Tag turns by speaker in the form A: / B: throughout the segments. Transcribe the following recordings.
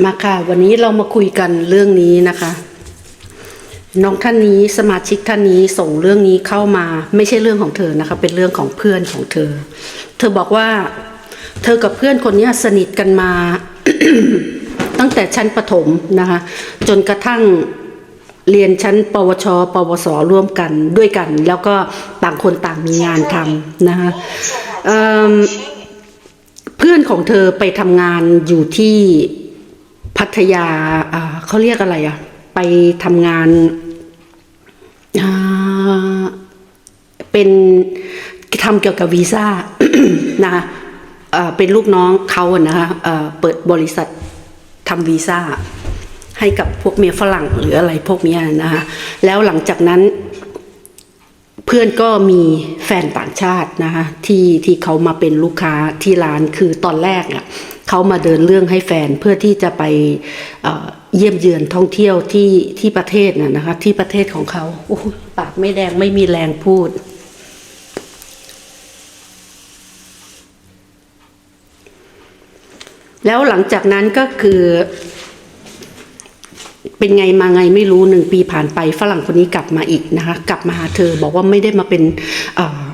A: มาค่ะ วันนี้เรามาคุยกันเรื่องนี้นะคะ น้องท่านนี้สมาชิกท่านนี้ส่งเรื่องนี้เข้ามาไม่ใช่เรื่องของเธอนะคะ เป็นเรื่องของเพื่อนของเธอ เธอบอกว่า เธอกับเพื่อนคนนี้สนิทกันมา ตั้งแต่ชั้นประถมนะคะ จนกระทั่งเรียนชั้น ปวช ปวส ร่วมกันด้วยกัน แล้วก็ต่างคนต่างมีงานทำนะคะเเพื่อนของเธอไปทำงานอยู่ที่ พัทยาเขาเรียกอะไรอะไปทำงานเป็นทำเกี่ยวกับวีซ่านะะเป็นลูกน้องเขาอะนะคะเปิดบริษัททำวีซ่าให้กับพวกเมียฝรั่งหรืออะไรพวกเนี้ยนะคะแล้วหลังจากนั้นเพื่อนก็มีแฟนต่างชาตินะคะที่ที่เขามาเป็นลูกค้าที่ร้านคือตอนแรกอะ เขามาเดินเรื่องให้แฟนเพื่อที่จะไปเยี่ยมเยือนท่องเที่ยวที่ที่ประเทศน่ะนะคะที่ประเทศของเขาโอ้ปากไม่แดงไม่มีแรงพูด แล้วหลังจากนั้นก็คือ เป็นไงมาไงไม่รู้หนึ่งปีผ่านไปฝรั่งคนนี้กลับมาอีกนะคะ กลับมาหาเธอบอกว่าไม่ได้มาเป็นอ่อ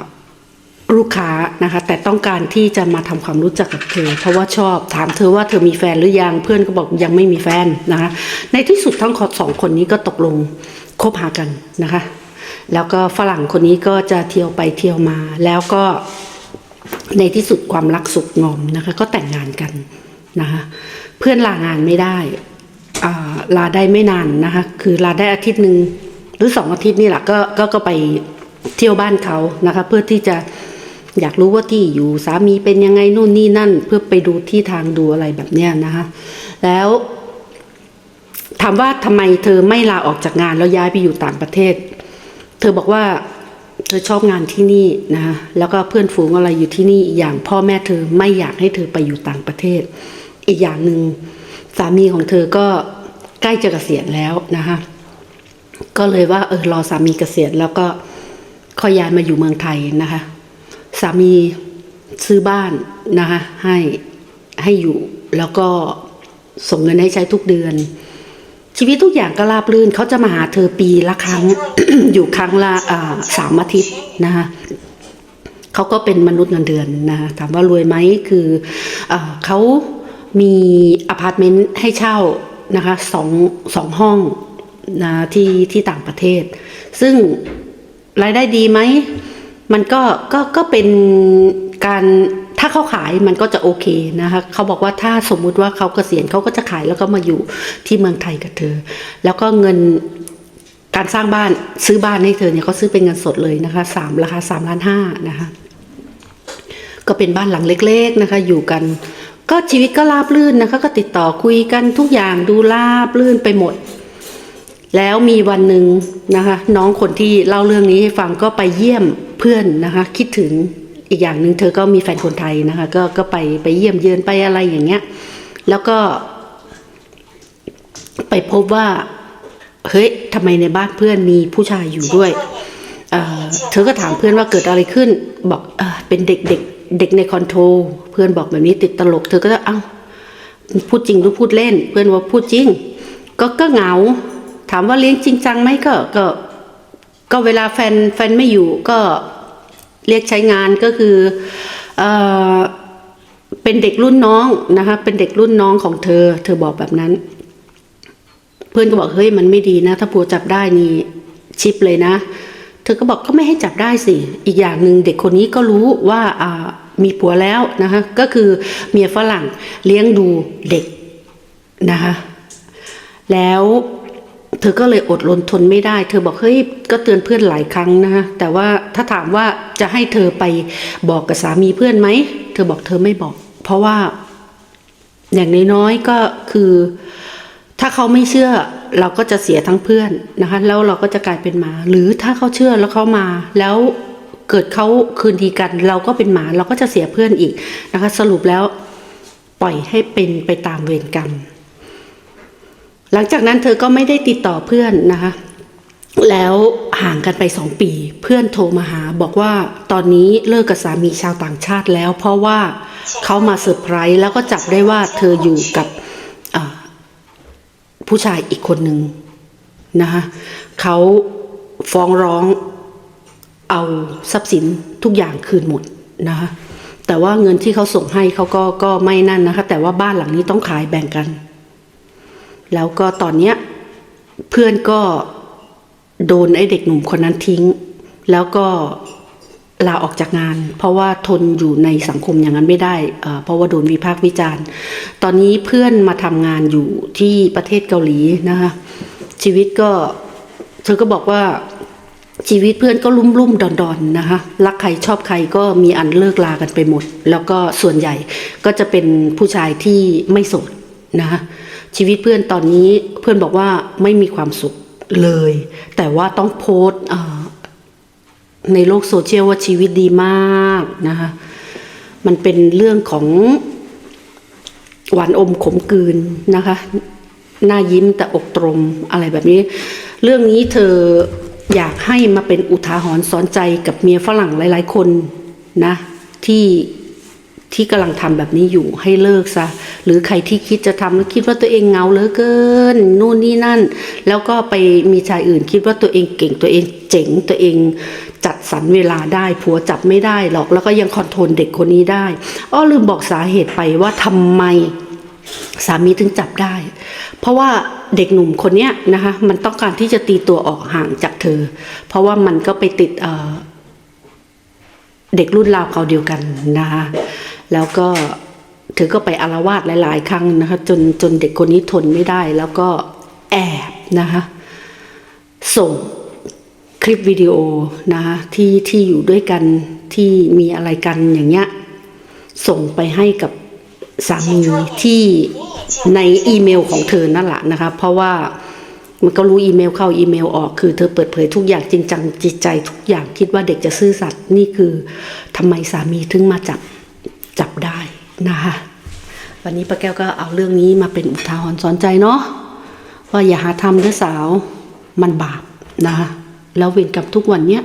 A: ลูกค้านะคะ แต่ต้องการที่จะมาทำความรู้จักกับเธอ เพราะว่าชอบถามเธอว่าเธอมีแฟนหรือยังเพื่อนก็บอกยังไม่มีแฟนนะคะ ในที่สุดทั้งสองคนนี้ก็ตกลงคบหากันนะคะ แล้วก็ฝรั่งคนนี้ก็จะเที่ยวไปเที่ยวมา แล้วก็ในที่สุดความรักสุขงอมนะคะ ก็แต่งงานกันนะคะเพื่อนลางานไม่ได้ลาได้ไม่นานนะคะคือลาได้อาทิตย์หนึ่งหรือสองอาทิตย์นี่แหละก็ก็ก็ไปเที่ยวบ้านเขานะคะ เพื่อที่จะ อยากรู้ว่าที่อยู่สามีเป็นยังไงนู่นนี่นั่น เพื่อไปดูที่ทางดูอะไรแบบเนี้ยนะคะ แล้วถามว่าทำไมเธอไม่ลาออกจากงานแล้วย้ายไปอยู่ต่างประเทศ เธอบอกว่าเธอชอบงานที่นี่นะคะแล้วก็เพื่อนฝูงอะไรอยู่ที่นี่อีกอย่างพ่อแม่เธอไม่อยากให้เธอไปอยู่ต่างประเทศ อีกอย่างหนึ่งสามีของเธอก็ใกล้จะเกษียณแล้วนะคะก็เลยว่าเออรอสามีเกษียณแล้วก็ค่อยย้ายมาอยู่เมืองไทยนะคะ สามีซื้อบ้านนะคะให้ให้อยู่แล้วก็ส่งเงินให้ใช้ทุกเดือน ชีวิตทุกอย่างก็ราบรื่นเขาจะมาหาเธอปีละครั้ง อยู่ครั้งละสามอาทิตย์นะคะเขาก็เป็นมนุษย์เงินเดือนนะคะถามว่ารวยไหมคืออเขามีอพาร์ตเมนต์ให้เช่านะคะสองสองห้องนะที่ที่ต่างประเทศ ซึ่งรายได้ดีไหม มันก็ก็ก็เป็นการถ้าเขาขายมันก็จะโอเคนะคะเขาบอกว่าถ้าสมมุติว่าเขาเกษียณเขาก็จะขายแล้วก็มาอยู่ที่เมืองไทยกับเธอ แล้วก็เงินการสร้างบ้านซื้อบ้านให้เธอเนี่ยเขาซื้อเป็นเงินสดเลยนะคะสามราคาสามล้านห้านะคะ ก็เป็นบ้านหลังเล็ก ๆนะคะ อยู่กัน ก็ชีวิตก็ราบรื่นนะคะ ก็ติดต่อคุยกันทุกอย่างดูราบรื่นไปหมด แล้วมีวันหนึ่งนะคะ น้องคนที่เล่าเรื่องนี้ให้ฟังก็ไปเยี่ยมเพื่อนนะคะ คิดถึงอีกอย่างหนึ่งเธอก็มีแฟนคนไทยนะคะ ก็ก็ไปไปเยี่ยมเยือนไปอะไรอย่างเงี้ย แล้วก็ ไปพบว่า เฮ้ยทำไมในบ้านเพื่อนมีผู้ชายอยู่ด้วยเเธอก็ถามเพื่อนว่าเกิดอะไรขึ้น บอกเออเป็นเด็กเด็กเด็กในคอนโทรลเพื่อนบอกแบบนี้ติดตลก เธอก็เอ้าพูดจริงหรือพูดเล่น เพื่อนว่าพูดจริง ก็ก็เหงา ถามว่าเลี้ยงจริงจังไหมก็ก็ ก็เวลาแฟนแฟนไม่อยู่ก็เรียกใช้งานก็คือเออเป็นเด็กรุ่นน้องนะคะ เป็นเด็กรุ่นน้องของเธอ เธอบอกแบบนั้น เพื่อนก็บอกเฮ้ยมันไม่ดีนะ ถ้าผัวจับได้นี่ชิปเลยนะ เธอก็บอกก็ไม่ให้จับได้สิ อีกอย่างหนึ่งเด็กคนนี้ก็รู้ว่าอ่ามีผัวแล้วนะคะ ก็คือเมียฝรั่งเลี้ยงดูเด็กนะคะ แล้ว เธอก็เลยอดรนทนไม่ได้ เธอบอกเฮ้ยก็เตือนเพื่อนหลายครั้งนะคะแต่ว่าถ้าถามว่าจะให้เธอไปบอกกับสามีเพื่อนไหมเธอบอกเธอไม่บอก เพราะว่า อย่างน้อยๆก็คือ ถ้าเขาไม่เชื่อ เราก็จะเสียทั้งเพื่อนนะคะ แล้วเราก็จะกลายเป็นหมา หรือถ้าเขาเชื่อแล้วเขามา แล้วเกิดเขาคืนดีกัน เราก็เป็นหมา เราก็จะเสียเพื่อนอีกนะคะ สรุปแล้ว ปล่อยให้เป็นไปตามเวรกรรม หลังจากนั้นเธอก็ไม่ได้ติดต่อเพื่อนนะคะแล้วห่างกันไปสองปี เพื่อนโทรมาหาบอกว่าตอนนี้เลิกกับสามีชาวต่างชาติแล้ว เพราะว่าเขามาเซอร์ไพรส์แล้วก็จับได้ว่าเธออยู่กับผู้ชายอีกคนหนึ่งนะคะเขาฟ้องร้องเอาทรัพย์สินทุกอย่างคืนหมดนะคะแต่ว่าเงินที่เขาส่งให้เขาก็ก็ไม่นั่นนะคะแต่ว่าบ้านหลังนี้ต้องขายแบ่งกัน แล้วก็ตอนเนี้ยเพื่อนก็โดนไอ้เด็กหนุ่มคนนั้นทิ้ง แล้วก็ลาออกจากงาน เพราะว่าทนอยู่ในสังคมอย่างนั้นไม่ได้ เพราะว่าโดนวิพากษ์วิจารณ์ ตอนนี้เพื่อนมาทำงานอยู่ที่ประเทศเกาหลีนะคะชีวิตก็เธอก็บอกว่าชีวิตเพื่อนก็ลุ่มลุ่มดอนดอนนะคะรักใครชอบใครก็มีอันเลิกลากันไปหมด แล้วก็ส่วนใหญ่ก็จะเป็นผู้ชายที่ไม่โสดนะคะ ชีวิตเพื่อนตอนนี้เพื่อนบอกว่าไม่มีความสุขเลย แต่ว่าต้องโพสต์ในโลกโซเชียลว่าชีวิตดีมากนะคะมันเป็นเรื่องของหวานอมขมกืนนะคะ หน้ายิ้มแต่อกตรมอะไรแบบนี้ เรื่องนี้เธออยากให้มาเป็นอุทาหรณ์สอนใจกับเมียฝรั่งหลาย ๆ คนนะ ที่ ที่กำลังทำแบบนี้อยู่ให้เลิกซะหรือใครที่คิดจะทำแล้วคิดว่าตัวเองเงาเหลือเกินนู่นนี่นั่น แล้วก็ไปมีชายอื่นคิดว่าตัวเองเก่งตัวเองเจ๋งตัวเองจัดสรรเวลาได้ผัวจับไม่ได้หรอกแล้วก็ยังคอนโทรลเด็กคนนี้ได้อ้อลืมบอกสาเหตุไปว่าทำไมสามีถึงจับได้ เพราะว่าเด็กหนุ่มคนเนี้ยนะคะมันต้องการที่จะตีตัวออกห่างจากเธอ เพราะว่ามันก็ไปติดเเด็กรุ่นราวเขาเดียวกันนะคะ แล้วก็เธอก็ไปอารวาสหลาย ๆ ครั้งนะคะจนจนเด็กคนนี้ทนไม่ได้ แล้วก็แอบนะคะส่งคลิปวิดีโอนะคะที่ที่อยู่ด้วยกันที่มีอะไรกันอย่างเงี้ยส่งไปให้กับสามีที่ในอีเมลของเธอนั่นแหละนะคะ เพราะว่ามันก็รู้อีเมลเข้าอีเมลออกคือเธอเปิดเผยทุกอย่างจริงจังจิตใจทุกอย่างคิดว่าเด็กจะซื่อสัตย์นี่คือทำไมสามีถึงมาจับ จับได้นะคะวันนี้ป้าแก้วก็เอาเรื่องนี้มาเป็นอุทาหรณ์สอนใจเนาะว่าอย่าหาทำเด้อสาวมันบาปนะคะแล้วเวรกับทุกวันเนี้ย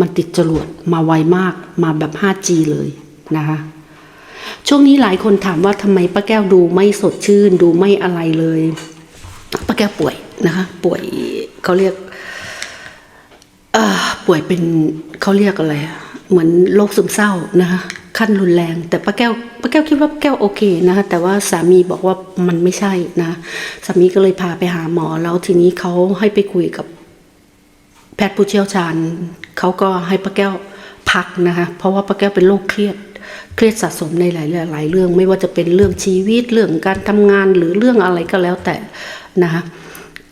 A: มันติดจรวดมาไวมากมาแบบ 5G เลยนะคะช่วงนี้หลายคนถามว่าทำไมป้าแก้วดูไม่สดชื่น ดูไม่อะไรเลยป้าแก้วป่วยนะคะ ป่วยเขาเรียกป่วยเป็นเขาเรียกอะไรเหมือนโรคซึมเศร้านะคะ ขั้นรุนแรง แต่ป้าแก้วป้าแก้วคิดว่าป้าแก้วโอเคนะคะแต่ว่าสามีบอกว่ามันไม่ใช่นะสามีก็เลยพาไปหาหมอแล้วทีนี้เขาให้ไปคุยกับแพทย์ผู้เชี่ยวชาญเขาก็ให้ป้าแก้วพักนะคะเพราะว่าป้าแก้วเป็นโรคเครียดเครียดสะสมในหลายหลายเรื่อง ไม่ว่าจะเป็นเรื่องชีวิตเรื่องการทำงานหรือเรื่องอะไรก็แล้วแต่นะคะ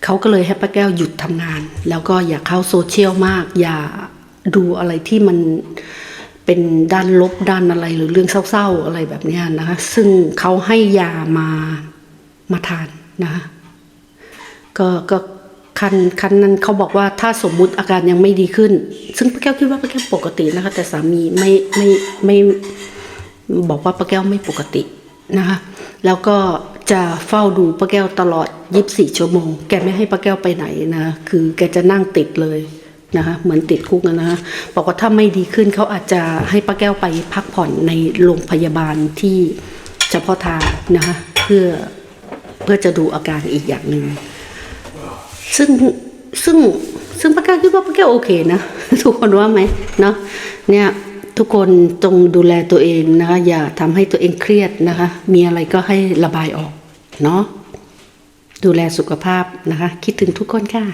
A: เขาก็เลยให้ป้าแก้วหยุดทำงาน แล้วก็อย่าเข้าโซเชียลมาก อย่าดูอะไรที่มัน เป็นด้านลบด้านอะไรหรือเรื่องเศร้าๆอะไรแบบนี้นะคะซึ่งเขาให้ยามามาทานนะคะก็ก็คันคันนั้นเขาบอกว่าถ้าสมมุติอาการยังไม่ดีขึ้น ซึ่งป้าแก้วคิดว่าป้าแก้วปกตินะคะ แต่สามีไม่ไม่ไม่บอกว่าป้าแก้วไม่ปกตินะคะแล้วก็จะเฝ้าดูป้าแก้วตลอด 24 ชั่วโมง แกไม่ให้ป้าแก้วไปไหนนะ คือแกจะนั่งติดเลย นะคะเหมือนติดคุกนะนะคะบอกว่าถ้าไม่ดีขึ้นเขาอาจจะให้ป้าแก้วไปพักผ่อนในโรงพยาบาลที่เฉพาะทางนะคะเพื่อเพื่อจะดูอาการอีกอย่างหนึ่งซึ่งซึ่งซึ่งป้าแก้วคิดว่าป้าแก้วโอเคนะทุกคนว่าไหมเนาะเนี่ยทุกคนจงดูแลตัวเองนะคะอย่าทำให้ตัวเองเครียดนะคะ มีอะไรก็ให้ระบายออกเนาะดูแลสุขภาพนะคะ คิดถึงทุกคนค่ะ